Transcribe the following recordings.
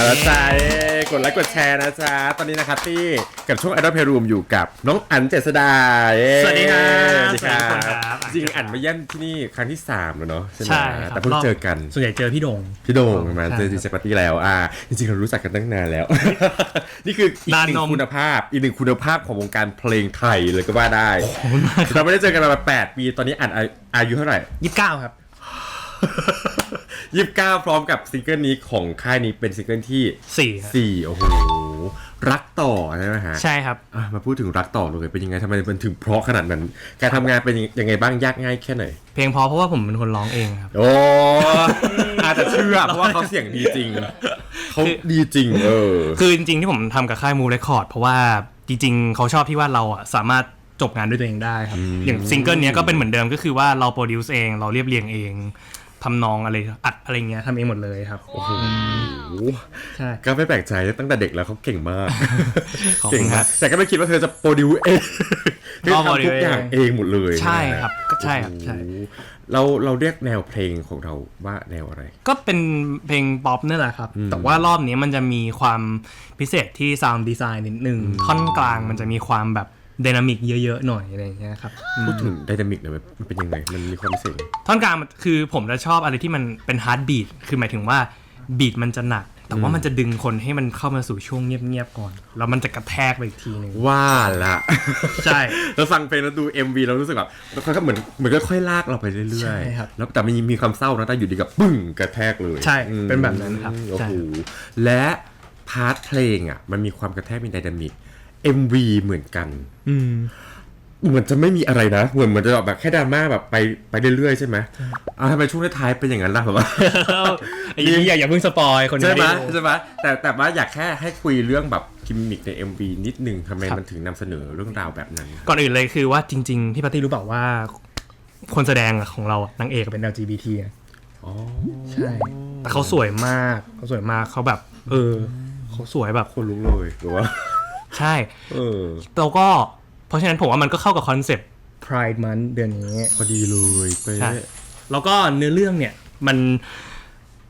มาแล้วจ้าเอ้กดไลค์กดแชร์นะจ๊ะ ตอนนี้นะครับที่กับช่วง Idol Playroom อยู่กับน้องอั๋นเจษดาเย้สวัสดีครับสวัสดีครัสวัสดีครับ บจริงๆอั๋นมาเยี่ยมที่นี่ครั้งที่3แล้วเนาะใช่ไหมใช่ครับแต่เพิ่งเจอกัน ส่วนใหญ่เจอพี่โดง พี่โด่งมาใช่เจอดีเจปาร์ตี้แล้วอ่าจริงๆ เรารู้จักกันตั้งนานแล้ว นี่คืออีกด้านหนึ่นงมคุณภาพ อีกหนึ่งคุณภาพของวงการเพลงไทยเลยก็ว่าได้ เราไม่ได้เจอกันมาแปดปี ตอนนี้อั๋นอาอายุเท่าไหร่ ยี่สิบเก้าครับ ยี่สิบเก้าพร้อมกับซิงเกิลนี้ของค่ายนี้เป็นซิงเกิลที่สี่ครับสี่โอ้โหรักต่อใช่ไหมฮะใช่ครับอะมาพูดถึงรักต่อเลยเป็นยังไงทำไมมันถึงเพราะขนาดนั้น การทำงานเป็นยังไงบ้างยากง่ายแค่ไหน เพลงเพราะเพราะว่าผมเป็นคนร้องเองครับ โอ้อาจจะเชื่อเพราะว่าเขาเสียงดีจริงเขาดีจริง เออ คือจริงๆที่ผมทำกับค่ายมูเรคคอร์ดเพราะว่าจริงๆเขาชอบที่ว่าเราอะสามารถจบงานด้วยตัวเองได้ครับ อย่างซิงเกิลเนี้ยก็เป็นเหมือนเดิมก็คือว่าเราโปรดิวซ์เองเราเรียบเรียงเอง ทำนองอะไรอัดอะไรเงี้ยทำเองหมดเลยครับ โอ้โหใช่ ก็ไม่แปลกใจตั้งแต่เด็กแล้วเขาเก่งมากขอบคุณเก่งครัมากบแต่ก็ไม่คิดว่าเธอจะโปรดิวเองเธอก็ทำทุกอย่างโปรดิวเองเองหมดเลยใช่นะฮะครับก็ใช่ครับใช่ โอ้โหเราเราเรียกแนวเพลงของเราว่าแนวอะไร ก็เป็นเพลงป๊อปนี่แหละครับ แต่ว่ารอบนี้มันจะมีความพิเศษที่ซาวด์ดีไซน์นิดนึง ท่อนกลางมันจะมีความแบบไดนามิกเยอะๆหน่อยอะไรอย่างเงี้ยครับพูดถึงไดนามิกหน่อยมันเป็นยังไง มันมีความพิเศษยังไงท่อนกลางมันคือผมจะชอบอะไรที่มันเป็นฮาร์ดบีทคือหมายถึงว่าบีทมันจะหนัก แต่ว่ามันจะดึงคนให้มันเข้ามาสู่ช่วงเงียบๆก่อน แล้วมันจะกระแทกไปอีกทีหนึ่งว่าละใช่แล้วฟังเพลงแล้วดู MV เรารู้สึกแบบมันก็เหมือนเหมือนก็ค่อยลากเราไปเรื่ใช่อยครับแล้วแต่มันมีความเศร้านะแต่อยู่ดีกับปึ้งกระแทกเลยใช่อืมเป็นแบบนั้นครับโอ้ใช่ โหและพาร์ทเพลงอะมันมีความกระแทกมีไดนามิก MV เหมือนกัน อืมเหมือนจะไม่มีอะไรนะ เหมือนเหมือนจะแบบแค่ดราม่าแบบไปไปเรื่อยๆใช่ไหมอ้าวทำไมช่วงท้ายๆเป็นอย่างนั้นล่ะแบบว่าไอ้นี่อย่าอย่าเพิ่งสปอยคนใช่ไหมไม่ได้ดูใช่ไหมแต่แต่ว่าอยากแค่ให้คุยเรื่องแบบกิมมิคใน MV นิดนึงทำไมครับมันถึงนำเสนอเรื่องราวแบบนั้น ก่อนอื่นเลยคือว่าจริง ๆ พี่ปาร์ตี้รู้เปล่าว่า คนแสดงของเราอะนางเอกเป็น LGBT อะอ๋อใช่ แต่เขาสวยมากเขาสวยมากเขาแบบ เออเขาสวยแบบคนรู้เลยหรือว่า ใช่เออแล้วก็เพราะฉะนั้นผมว่ามันก็เข้ากับคอนเซปต์ Pride Month เดือนนี้ พอดีเลยเป๊ใช่ะแล้วก็เนื้อเรื่องเนี่ยมัน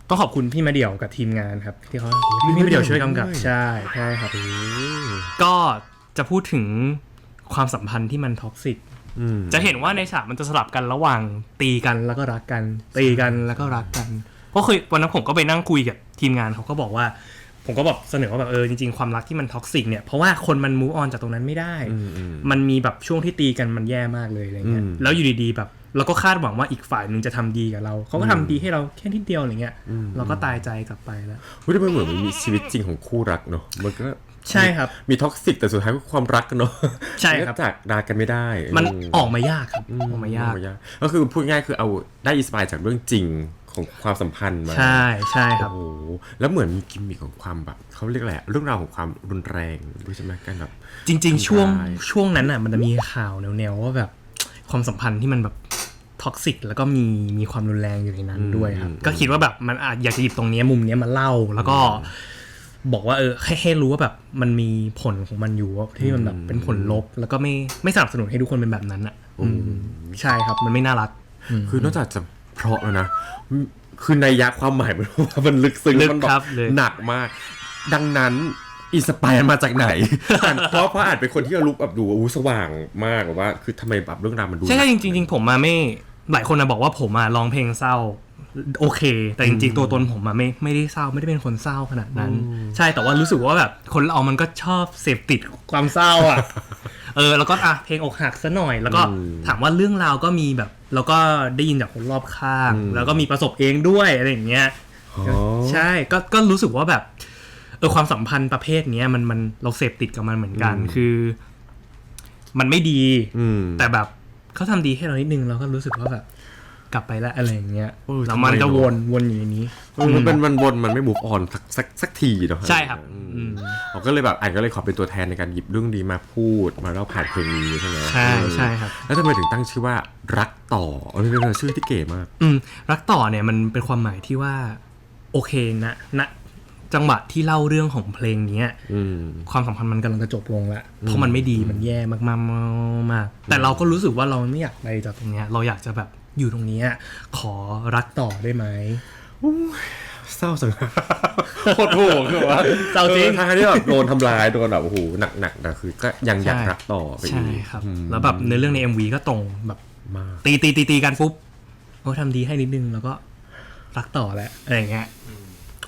ต้องขอบคุณพี่มาเดี่ยวกับทีมงานครับ ที่เขาพี่มาเดี่ยวช่วยกำกับใช่ใช่ครับก็จะพูดถึงความสัมพันธ์ที่มันท็อกซิกอืมจะเห็นว่าในฉากมันจะสลับกันระหว่างตีกันแล้วก็รักกัน ตีกันแล้วก็รักกัน เพราะเคยวันนั้นผมก็ไปนั่งคุยกับทีมงานเขาก็บอกว่า ผมก็แบบเสนอว่าแบบเออจริงๆความรักที่มันท็อกซิกเนี่ยเพราะว่าคนมันมูฟออนจากตรงนั้นไม่ได้อืมอืมมันมีแบบช่วงที่ตีกันมันแย่มากเลยอะไรเงี้ยอืมแล้วอยู่ดีๆแบบเราก็คาดหวังว่าอีกฝ่ายหนึ่งจะทำดีกับเรา เขาก็ทำดีให้เราแค่นิดเดียวอะไรเงี้ย เราก็ตายใจกลับไปแล้วเฮ้ยแต่มันเหมือนมันมีชีวิตจริงของคู่รักเนอะมันก็ใช่ครับ มีท็อกซิกแต่สุดท้ายก็ความรักกันเนอะใช่ครับมันก็จากดากันไม่ได้ มันอืออกมายากครับออกมายาก ก็คือพูดง่ายคือเอาได้อินสปายจากเรื่องจริง ของความสัมพันธ์มาใช่ใช่ครับโอ้โหแล้วเหมือนมีกิมมิคของความแบบเขาเรียกอะไรอะเรื่องราวของความรุนแรงด้วยใช่ไหมกันแบบจริง ๆ ช่วงทำร้ายช่วงนั้นอะมันจะมีข่าวแนวๆว่าแบบความสัมพันธ์ที่มันแบบท็อกซิกแล้วก็มีมีความรุนแรงอยู่ในนั้นด้วยครับ ก็คิดว่าแบบมันอาจอยากจะหยิบตรงเนี้ยมุมเนี้ยมาเล่าแล้วก็บอกว่าเออให้ให้รู้ว่าแบบมันมีผลของมันอยู่ว่าที่มันแบบเป็นผลลบ แล้วก็ไม่ไม่สนับสนุนให้ทุกคนเป็นแบบนั้นอะอืมใช่ครับมันไม่น่ารัก คือนอกจากจะ เพราะแล้วนะอืมคือในยยะความหมายมันมันลึกซึ้งลึกมันแบครับบลึกหนักมาก ดังนั้นอินสปายมาจากไหนอ่านเพราะเพราะอ่านเป็นคนที่ลุกแบบดูอู้สว่างมากแบบว่า คือทำไมแบบเรื่องราวมันดูใช่ใช่จริงๆจริงๆผมมาไม่หลายคนนะบอกว่าผมอะร้องเพลงเศร้าโอเค แต่จริงๆตัวตนผมอะไม่ไม่ได้เศร้าไม่ได้เป็นคนเศร้าขนาดนั้น ใช่แต่ว่ารู้สึกว่าแบบคนเรามันก็ชอบเสพติดความเศร้าอะ เออแล้วก็อะเพลงอกหักซะหน่อย แล้วก็ถามว่าเรื่องราวก็มีแบบ แล้วก็ได้ยินจากคนรอบข้าง แล้วก็มีประสบเองด้วยอะไรอย่างเงี้ยอ๋อใช่ก็ก็รู้สึกว่าแบบเออความสัมพันธ์ประเภทเนี้ยมันมันเราเสพติดกับมันเหมือนกันคือ มันไม่ดีอืมแต่แบบเขาทำดีให้เรานิดนึงเราก็รู้สึกว่าแบบ กลับไปแล้วอะไรอย่างเงี้ยเออแล้วมันทำไมจะเนอะวนวนอยู่ในนี้เออมันเป็นมันวนมันไม่ move on สักสักสักทีเนาะใช่ครับอืมอืมเราก็เลยแบบอ่านก็เลยขอเป็นตัวแทนในการหยิบเรื่องดีมาพูดมาเล่าผ่านเพลงนี้ใช่ไหมใช่เออใช่ครับแล้วทำไมถึงตั้งชื่อว่ารักต่อเออเป็นชื่อที่เก๋มากอืมรักต่อเนี่ยมันเป็นความหมายที่ว่าโอเคนะณจังหวะที่เล่าเรื่องของเพลงเนี้ยอืมความสัมพันธ์มันกำลังจะจบลงแล้วเพราะมันไม่ดีมันแย่มากๆมากๆแต่เราก็รู้สึกว่าเราไม่อยากไปจากตรงเนี้ย เราอยากจะแบบ อยู่ตรงเนี้ยขอรักต่อได้ไหมสเศร้าสังหารโคตรโหดคือว่าเศร้าจริงออทางที่แบบโดนทำร้ายโดนแบบโอ้โหหนักๆแต่คือก็ยังอยากใช่รักต่อไปอีกใช่ครับอืมแล้วแบบในเรื่องใน MV ก็ตรงแบบมากตีตีตีตีกันปุ๊บโอ้ทำดีให้นิดนึงแล้วก็รักต่อแล้วอะไรอย่างเงี้ย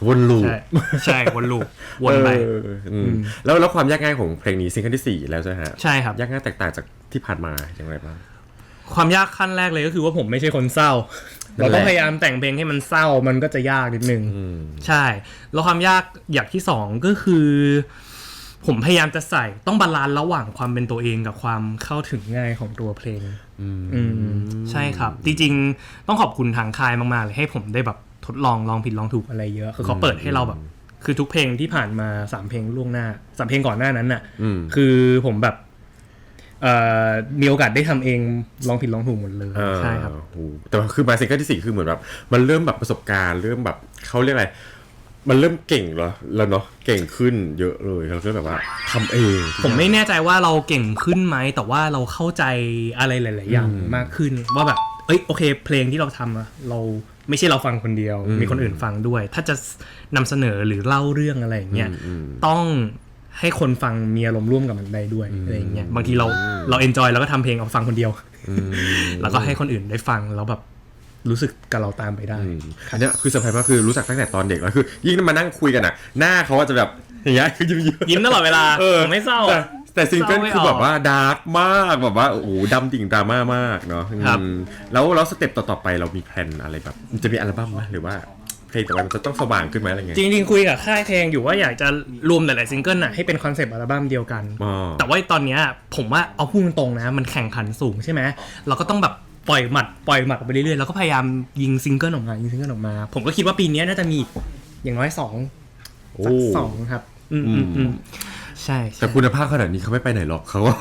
วนลูปใช่ใช่วนลูปวนไปเอออืมแล้วแล้วความยากง่ายของเพลงนี้ซิงเกิลที่สี่แล้วใช่ไหมฮะใช่ครับยากง่ายแตกต่างจากที่ผ่านมาอย่างไรบ้าง ความยากขั้นแรกเลยก็คือว่าผมไม่ใช่คนเศร้านั่เรานแหละต้องพยายามแต่งเพลงให้มันเศร้ามันก็จะยากนิดนึงอืมใช่ แล้วความยากอย่างที่สองก็คือ ผมพยายามจะใส่ต้องบาลานซ์ระหว่างความเป็นตัวเองกับความเข้าถึงง่ายของตัวเพลงอืมใช่ครับ จริงๆต้องขอบคุณทางค่ายมากๆเลยให้ผมได้แบบทดลองลองผิดลองถูกอะไรเยอะคือเขาเปิดให้เราแบบ คือทุกเพลงที่ผ่านมาสามเพลงล่วงหน้าสามเพลงก่อนหน้านั้นน่ะอืมคือผมแบบเอ่อ มีโอกาสได้ทำเองลองผิดลองถูกหมดเลยอ่าใช่ครับโอ้โหแต่ว่าคือมาซิงเกิลที่สี่คือเหมือนแบบ มันเริ่มแบบประสบการณ์เริ่มแบบเขาเรียกอะไร มันเริ่มเก่งเหรอแล้วเนาะเก่งขึ้นเยอะเลยแล้วก็แบบว่าทำเอง ผมไม่แน่ใจว่าเราเก่งขึ้นไหมแต่ว่าเราเข้าใจอะไรหลาย ๆ อย่างมากขึ้นว่าแบบเอ้ยโอเค เพลงที่เราทำอะเราไม่ใช่เราฟังคนเดียว มีคนอื่นฟังด้วย ถ้าจะนำเสนอหรือเล่าเรื่องอะไรอย่างเงี้ยต้อง ให้คนฟังมีอารมณ์ร่วมกับมันได้ด้วยอะไรอย่างเงี้ยบางทีเราเราเอนจอยแล้วก็ทำเพลงเอาฟังคนเดียวแล้วก็ให้คนอื่นได้ฟังแล้วแบบรู้สึกกับเราตามไปได้อืมอันเนี้ยคือเซอร์ไพรส์มากคือรู้จักตั้งแต่ตอนเด็กแล้วคือ ยิ่งมานั่งคุยกันอะ หน้าเขาอะจะแบบอย่างเงี้ยคือยิ้มๆยิ้มตลอดเวลาเออผมไม่เศร้าแต่แต่ซิงเกิลเศร้าไม่คือออกแบบว่าดาร์กมากแบบว่าโอ้โหดำดิ่งดราม่ามากเนาะครับอืมแล้วแล้วสเต็ปต่อๆไปเรามีแพลนอะไรแบบมันจะมีอัลบั้มไหมหรือว่า เพลงต่อไปมันจะต้องสว่างขึ้นไหมอะไรเงี้ย จริงๆคุยกับค่ายเพลงอยู่ว่าอยากจะรวมหลายๆซิงเกิลน่ะให้เป็นคอนเซปต์อัลบั้มเดียวกัน อ๋อ แต่ว่าตอนเนี้ยผมว่าเอาพูดตรงๆนะ มันแข่งขันสูงใช่ไหมเราก็ต้องแบบปล่อยหมัดปล่อยหมัดออกไปเรื่อยๆแล้วก็พยายามยิงซิงเกิลออกมายิงซิงเกิลออกมา ผมก็คิดว่าปีเนี้ยน่าจะมีอย่างน้อยสองโอ้สักสองครับ อืมอืมอืมใช่แต่ใช่คุณภาพขนาดนี้เขาไม่ไปไหนหรอกเขาว่า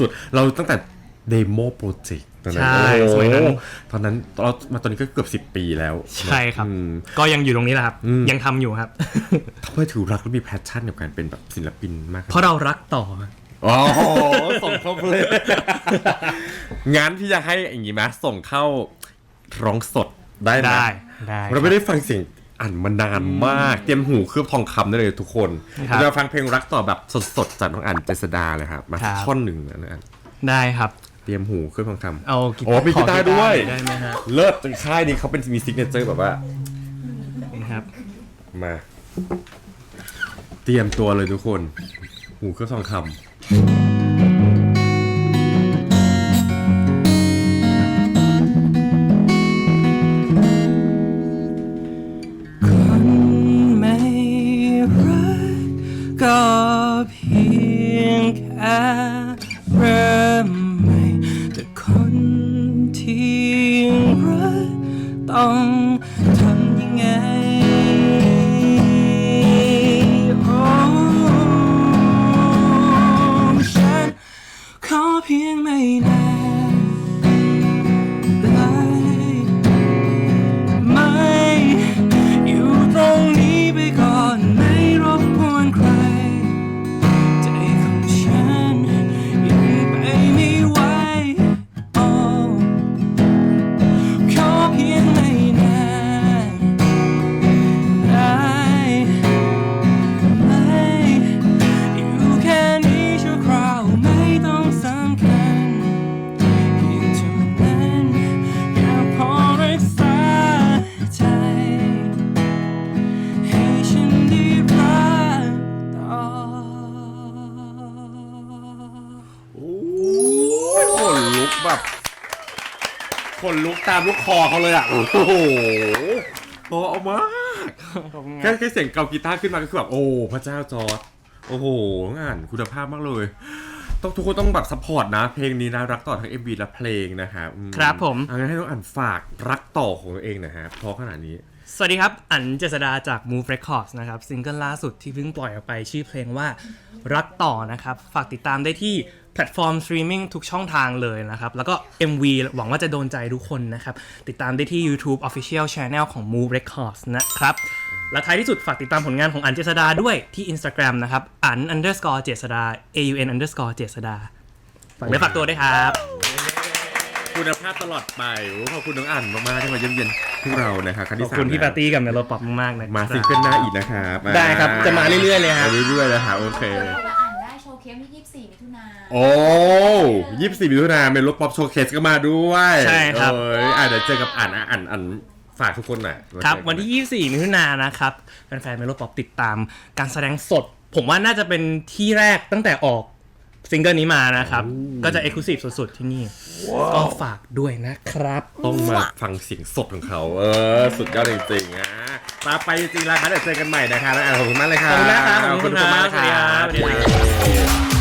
สุดๆ เราตั้งแต่เดโมโปรเจกต์ ตอนนั้นใช่โอ้โหสมัยนั้น ตอนนั้นเรามาตอนนี้ก็เกือบสิบปีแล้วใช่ครับ อืม ก็ยังอยู่ตรงนี้แหละครับ อืม ยังทำอยู่ครับ ทำไมถือรักและมีแพชชั่นกับการเป็นแบบศิลปินมากเพราะเรารักต่ออ๋อส่งเข้าเพลงงั้นพี่จะให้อย่างงี้ไหมส่งเข้าร้องสดได้ไหมได้ได้เราไม่ได้ฟังเสียงอ่านมานานมาก เตรียมหูเคลือบทองคำได้เลยทุกคนครับเราจะฟังเพลงรักต่อแบบสดๆจากน้องอ่านเจษดาเลยครับ มาครับ ท่อนหนึ่งนะน้องอ่านได้ครับ เตรียมหูเคลือบทองคำเอากีตาร์โอ้มีกีตาร์ด้วยได้ไหมฮะเลิศจนค่ายนี้เขาเป็นมีซิกเนเจอร์แบบว่า นะครับ มา เตรียมตัวเลยทุกคน หูเคลือบทองคำคนไม่รัก นลุกตามลูกคอเขาเลยอะ โอ้โหโตเอามากแค่แค่เสียงเกากีตาร์ขึ้นมาก็คือแบบโอ้พระเจ้าจอร์ดโอ้โหงานคุณภาพมากเลย ต้องทุกคนต้องแบบซัพพอร์ตนะ เพลงนี้นะรักต่อทั้ง MV และเพลงนะครับอืครับผมเอางั้นให้น้องอ่านฝากรักต่อของตัวเองหนะฮะเพราะขนาดนี้ สวัสดีครับ อันเจษดาจาก Move Records นะครับ ซิงเกิลล่าสุดที่เพิ่งปล่อยออกไปชื่อเพลงว่ารักต่อนะครับ ฝากติดตามได้ที่ แพลตฟอร์มสตรีมมิ่งทุกช่องทางเลยนะครับ แล้วก็ MV หวังว่าจะโดนใจทุกคนนะครับ ติดตามได้ที่ YouTube Official Channel ของ Move Records นะครับ และท้ายที่สุดฝากติดตามผลงานของอันเจษดาด้วยที่ Instagram นะครับอัน underscore เจษดา aun underscore เจษดาฝากเนื้อฝากตัวด้วยครับ คุณภาพตลอดไปโอ้ขอบคุณน้องอ่านมากๆที่มาเยี่ยมเยียนพวกเรานะคะครั้งขที่อบสามคุณพี่แล้วปาร์ตี้กับเมโลป๊อปมากๆนะมาคซิงรับเกิลหน้าอีกนะครับได้ครับ จะมาเรื่อยๆเลยครับ มาเรื่อยๆเลยค่ะโอเค แล้วอ่านได้โชว์เคสที่24มิถุนา โอ้ยี่สิบสี่มิถุนาเมโลป๊อปโชว์เคสก็มาด้วยใช่ครับ เอ้ยอะเดี๋ยวเจอกับอ่านอะอ่านอ่านฝากทุกคนหน่อยครับ วันที่ 24 มิถุนายนนะครับแฟนๆเมโลป๊อปติดตามการแสดงสด ผมว่าน่าจะเป็นที่แรกตั้งแต่ออกซิงเกิลนี้มานะครับ ก็จะเอกลุศิสุดๆที่นี่ ก็ฝากด้วยนะครับ ต้องมาฟังเสียงสดของเขา เออ สุดยอดจริงๆอะตามไปจริงๆแล้วครับเดี๋ยวเจอกันใหม่นะคะแล้วอะขอบคุณมากเลยครับขอบคุณมากครับขอบคุณทุกคนมากสวัสดีครับครับ